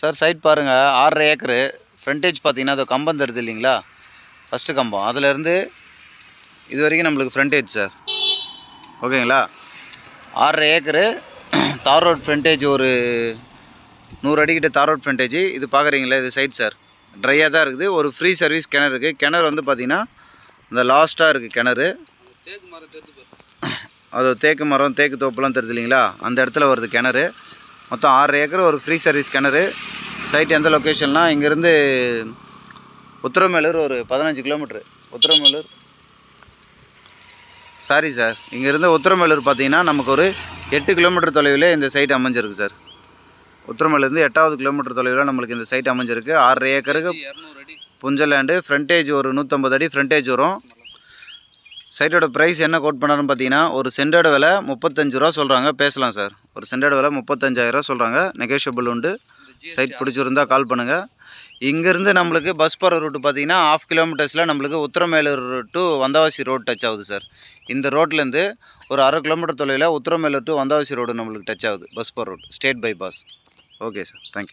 Sir side பாருங்கள் ஆறரை acre. Frontage பார்த்தீங்கன்னா அது கம்பம் தருது இல்லைங்களா? ஃபஸ்ட்டு கம்பம். அதுலேருந்து இது வரைக்கும் நம்மளுக்கு ஃப்ரண்டேஜ் சார். ஓகேங்களா? ஆறரை ஏக்கரு. தார் ரோட் ஃப்ரண்டேஜ் ஒரு நூறு அடிக்கிட்ட தார் ரோட் ஃப்ரண்டேஜ் இது பார்க்குறீங்களா இது சைட் சார். ட்ரையாக தான் இருக்குது. ஒரு ஃப்ரீ சர்வீஸ் கிணறு இருக்குது கிணறு வந்து பார்த்தீங்கன்னா இந்த லாஸ்ட்டாக இருக்குது கிணறு. தேக்கு மரம் அது தேக்கு மரம் தேக்கு தோப்புலாம் தெரியுது இல்லைங்களா? அந்த இடத்துல வருது கிணறு. மொத்தம் ஆறு ஏக்கர் ஒரு ஃப்ரீ சர்வீஸ் கிணறு. சைட் எந்த லொக்கேஷன்னா இங்கேருந்து உத்தரமேலூர் ஒரு பதினஞ்சு கிலோமீட்ரு உத்தரமேலூர். சாரி சார் இங்கேருந்து உத்தரமேலூர் பார்த்தீங்கன்னா நமக்கு ஒரு எட்டு கிலோமீட்டர் தொலைவில் இந்த சைட் அமைஞ்சிருக்கு சார் உத்தரமேலேருந்து எட்டாவது கிலோமீட்டர் தொலைவில் நம்மளுக்கு இந்த சைட் அமைஞ்சிருக்கு. ஆறரை ஏக்கருக்கு இரநூறு அடி. புஞ்சல் லேண்டு ஃப்ரண்டேஜ் ஒரு நூற்றம்பது அடி ஃப்ரண்டேஜ் வரும். சைட்டோட ப்ரைஸ் என்ன கோட் பண்ணாருன்னு பார்த்தீங்கன்னா ஒரு சென்டோட விலை முப்பத்தஞ்சு ரூபா சொல்கிறாங்க பேசலாம் சார். ஒரு சென்டோட விலை முப்பத்தஞ்சாயிரரூவா சொல்கிறாங்க நெகோஷியபிள் உண்டு. சைட் பிடிச்சிருந்தா கால் பண்ணுங்கள் இங்கேருந்து நம்மளுக்கு பஸ் போகிற ரூட்டு பார்த்தீங்கன்னா ஆஃப் கிலோமீட்டர்ஸில் நம்மளுக்கு Uthiramerur to Vandavasi road touch ஆகுது சார். இந்த ரோட்லேருந்து ஒரு அரை கிலோமீட்டர் தொலைவில் உத்தரமேலூர் டு வந்தவாசி ரோடு நம்மளுக்கு டச் ஆகுது. பஸ் போகிற road state bypass okay sir thank you